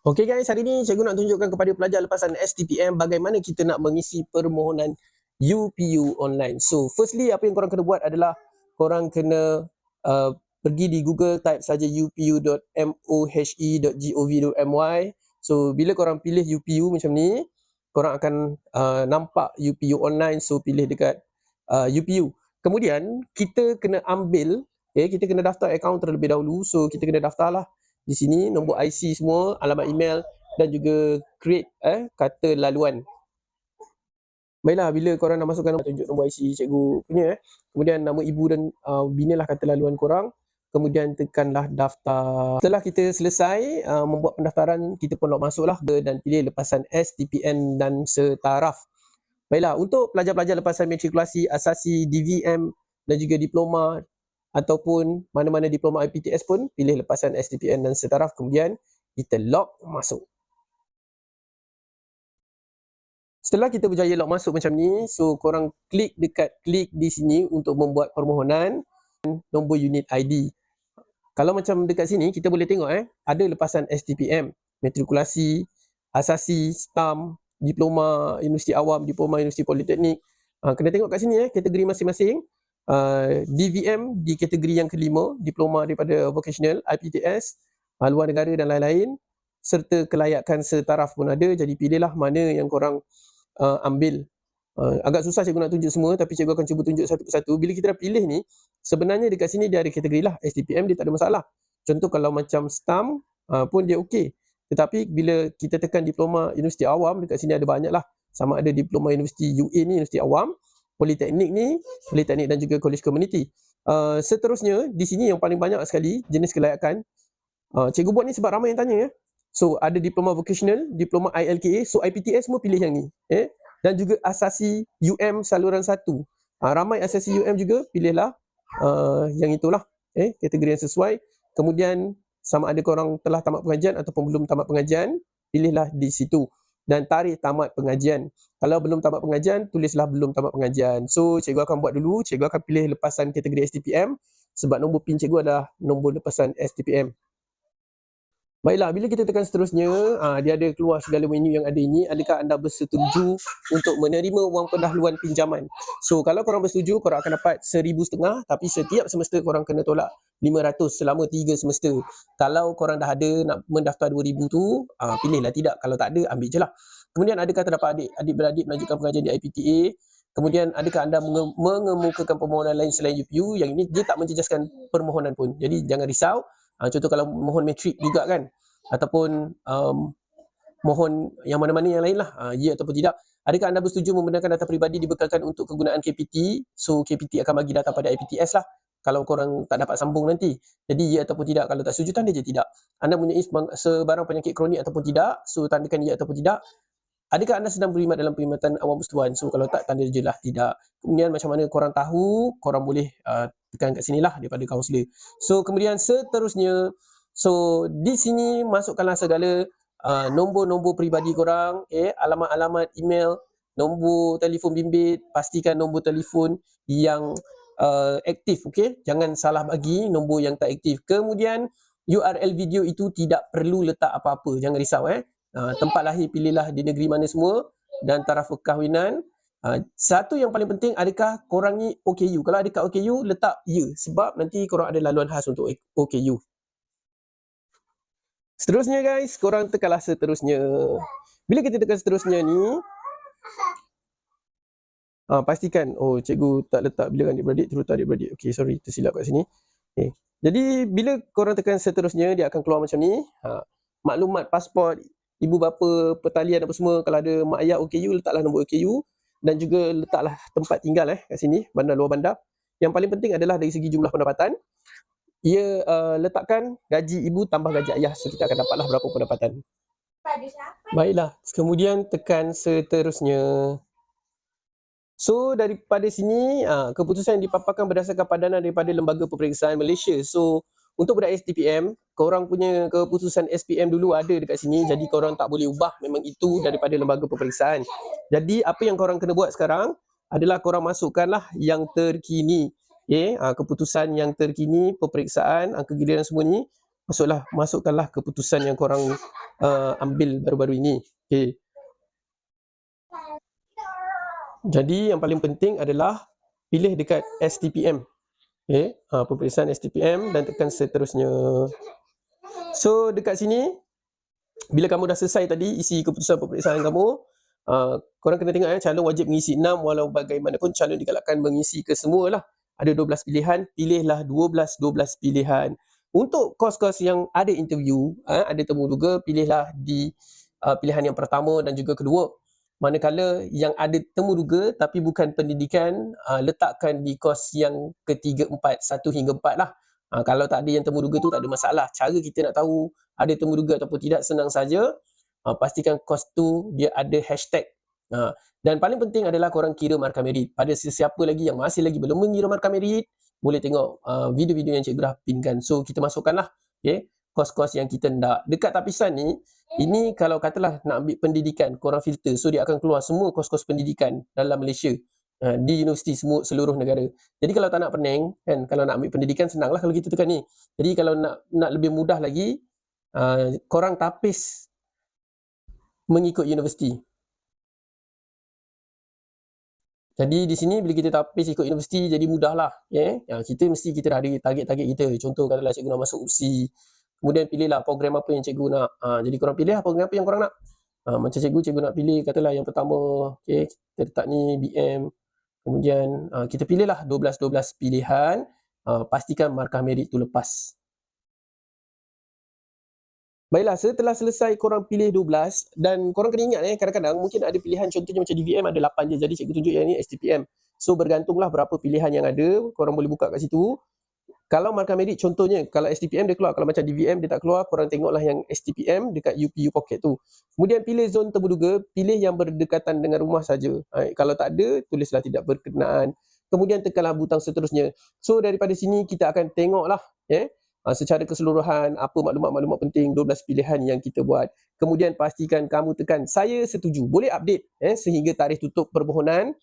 Okey guys, hari ni cikgu nak tunjukkan kepada pelajar lepasan STPM bagaimana kita nak mengisi permohonan UPU online. So, firstly apa yang korang kena buat adalah korang kena uh, pergi di Google type saja upu.mohe.gov.my. So, bila korang pilih UPU macam ni, korang akan uh, nampak UPU online. So, pilih dekat uh, UPU. Kemudian kita kena ambil, okay, kita kena daftar akaun terlebih dahulu. So, kita kena daftarlah di sini nombor IC semua, alamat email dan juga create eh kata laluan. Baiklah bila korang dah masukkan nombor tunjuk nombor IC cikgu punya eh. Kemudian nama ibu dan uh, binalah kata laluan korang. Kemudian tekanlah daftar. Setelah kita selesai uh, membuat pendaftaran, kita pun log masuklah dan pilih lepasan STPN dan setaraf. Baiklah, untuk pelajar-pelajar lepasan matrikulasi asasi DVM dan juga diploma ataupun mana-mana diploma IPTS pun pilih lepasan STPN dan setaraf kemudian kita log masuk. Setelah kita berjaya log masuk macam ni, so korang klik dekat klik di sini untuk membuat permohonan nombor unit ID. Kalau macam dekat sini kita boleh tengok eh ada lepasan STPM, matrikulasi, asasi, STAM, diploma universiti awam, diploma universiti politeknik. Ha, kena tengok kat sini eh kategori masing-masing uh, DVM di kategori yang kelima, diploma daripada vocational, IPTS, uh, luar negara dan lain-lain serta kelayakan setaraf pun ada. Jadi pilihlah mana yang korang uh, ambil. Uh, agak susah cikgu nak tunjuk semua tapi cikgu akan cuba tunjuk satu persatu. Bila kita dah pilih ni sebenarnya dekat sini dia ada kategori lah. STPM dia tak ada masalah. Contoh kalau macam STAM uh, pun dia okey. Tetapi bila kita tekan diploma universiti awam dekat sini ada banyak lah sama ada diploma universiti UA ni universiti awam politeknik ni, politeknik dan juga college community. Uh, seterusnya, di sini yang paling banyak sekali jenis kelayakan. Uh, cikgu buat ni sebab ramai yang tanya ya. So, ada diploma vocational, diploma ILKA, so IPTS semua pilih yang ni. Eh? Dan juga asasi UM saluran satu. Uh, ramai asasi UM juga, pilihlah uh, yang itulah. Eh? Kategori yang sesuai. Kemudian, sama ada korang telah tamat pengajian ataupun belum tamat pengajian, pilihlah di situ dan tarikh tamat pengajian. Kalau belum tamat pengajian, tulislah belum tamat pengajian. So, cikgu akan buat dulu. Cikgu akan pilih lepasan kategori STPM sebab nombor PIN cikgu adalah nombor lepasan STPM. Baiklah, bila kita tekan seterusnya, aa, dia ada keluar segala menu yang ada ini. Adakah anda bersetuju untuk menerima wang pendahuluan pinjaman? So, kalau korang bersetuju, korang akan dapat RM1,500 tapi setiap semester korang kena tolak RM500 selama 3 semester. Kalau korang dah ada nak mendaftar RM2,000 tu, aa, pilihlah tidak. Kalau tak ada, ambil je lah. Kemudian adakah terdapat adik, adik-beradik melanjutkan pengajian di IPTA? Kemudian adakah anda mengemukakan permohonan lain selain UPU? Yang ini dia tak menjejaskan permohonan pun. Jadi jangan risau. Uh, contoh kalau mohon matrik juga kan ataupun um, mohon yang mana-mana yang lain lah, uh, ya ataupun tidak. Adakah anda bersetuju membenarkan data peribadi dibekalkan untuk kegunaan KPT? So KPT akan bagi data pada IPTS lah kalau korang tak dapat sambung nanti. Jadi ya ataupun tidak. Kalau tak setuju tanda je tidak. Anda mempunyai sebarang penyakit kronik ataupun tidak. So tandakan ya ataupun tidak. Adakah anda sedang berkhidmat dalam perkhidmatan awam persatuan? So kalau tak tanda je lah tidak. Kemudian macam mana korang tahu, korang boleh uh, tekan kat sini lah daripada kaunselor. So kemudian seterusnya, so di sini masukkanlah segala uh, nombor-nombor peribadi korang, okay, alamat-alamat email, nombor telefon bimbit, pastikan nombor telefon yang uh, aktif, okay? Jangan salah bagi nombor yang tak aktif. Kemudian URL video itu tidak perlu letak apa-apa, jangan risau eh. Uh, tempat lahir pilihlah di negeri mana semua dan taraf perkahwinan Uh, satu yang paling penting adakah korang ni OKU. Kalau ada kat OKU letak ya sebab nanti korang ada laluan khas untuk OKU. Seterusnya guys, korang tekanlah seterusnya. Bila kita tekan seterusnya ni uh, pastikan. Oh cikgu tak letak bila adik-beradik? Terus adik-beradik. Okey sorry tersilap kat sini. Okay. Jadi bila korang tekan seterusnya dia akan keluar macam ni. Ha, maklumat pasport ibu bapa pertalian apa semua kalau ada mak ayah OKU letaklah nombor OKU dan juga letaklah tempat tinggal eh kat sini bandar luar bandar. Yang paling penting adalah dari segi jumlah pendapatan. Ia uh, letakkan gaji ibu tambah gaji ayah. So kita akan dapatlah berapa pendapatan. Baiklah. Kemudian tekan seterusnya so daripada sini uh, keputusan yang dipaparkan berdasarkan padanan daripada lembaga peperiksaan Malaysia so untuk budak STPM, korang punya keputusan SPM dulu ada dekat sini jadi korang tak boleh ubah memang itu daripada lembaga peperiksaan. Jadi apa yang korang kena buat sekarang adalah korang masukkanlah yang terkini. Okay, ha, keputusan yang terkini, peperiksaan, angka giliran semua ni masuklah masukkanlah keputusan yang korang uh, ambil baru-baru ini. Okey. Jadi yang paling penting adalah pilih dekat STPM. Okey, uh, peperiksaan STPM dan tekan seterusnya. So dekat sini bila kamu dah selesai tadi isi keputusan peperiksaan kamu, uh, korang kena tengok eh calon wajib mengisi 6 walau bagaimanapun calon digalakkan mengisi ke semua lah. Ada 12 pilihan, pilihlah 12 12 pilihan. Untuk kos-kos yang ada interview, uh, ada temu juga, pilihlah di uh, pilihan yang pertama dan juga kedua. Manakala yang ada temu duga tapi bukan pendidikan, uh, letakkan di kos yang ketiga, empat, satu hingga empat lah. Uh, kalau tak ada yang temu duga tu tak ada masalah. Cara kita nak tahu ada temu duga ataupun tidak senang saja. Uh, pastikan kos tu dia ada hashtag. Uh, dan paling penting adalah korang kira markah merit. Pada sesiapa lagi yang masih lagi belum mengira markah merit, boleh tengok uh, video-video yang Cikgu dah pinkan. So kita masukkanlah okay, kos-kos yang kita nak. Dekat tapisan ni, ini kalau katalah nak ambil pendidikan, korang filter. So dia akan keluar semua kos-kos pendidikan dalam Malaysia. Uh, di universiti semua seluruh negara. Jadi kalau tak nak pening, kan, kalau nak ambil pendidikan senanglah kalau kita tekan ni. Jadi kalau nak nak lebih mudah lagi, uh, korang tapis mengikut universiti. Jadi di sini bila kita tapis ikut universiti jadi mudahlah, ya. Yeah? Kita mesti kita dah ada target-target kita. Contoh katalah cikgu nak masuk UPSI, kemudian pilihlah program apa yang cikgu nak. Ha, jadi korang pilih lah program apa yang korang nak. Ha, macam cikgu, cikgu nak pilih katalah yang pertama, okay, kita letak ni BM. Kemudian ha, kita pilihlah 12-12 pilihan. Ha, pastikan markah merit tu lepas. Baiklah, setelah selesai korang pilih 12 dan korang kena ingat eh, kadang-kadang mungkin ada pilihan contohnya macam DVM ada 8 je. Jadi cikgu tunjuk yang ni STPM. So bergantunglah berapa pilihan yang ada, korang boleh buka kat situ kalau markah merit contohnya kalau STPM dia keluar kalau macam DVM dia tak keluar korang tengoklah yang STPM dekat UPU pocket tu. Kemudian pilih zon terduga pilih yang berdekatan dengan rumah saja. Ha, kalau tak ada tulislah tidak berkenaan. Kemudian tekanlah butang seterusnya. So daripada sini kita akan tengoklah ya ha, secara keseluruhan apa maklumat-maklumat penting 12 pilihan yang kita buat. Kemudian pastikan kamu tekan saya setuju boleh update eh sehingga tarikh tutup permohonan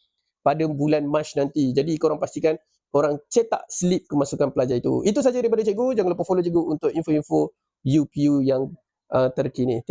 pada bulan Mac nanti. Jadi korang pastikan korang cetak slip kemasukan pelajar itu. Itu saja daripada cikgu. Jangan lupa follow cikgu untuk info-info UPU yang uh, terkini.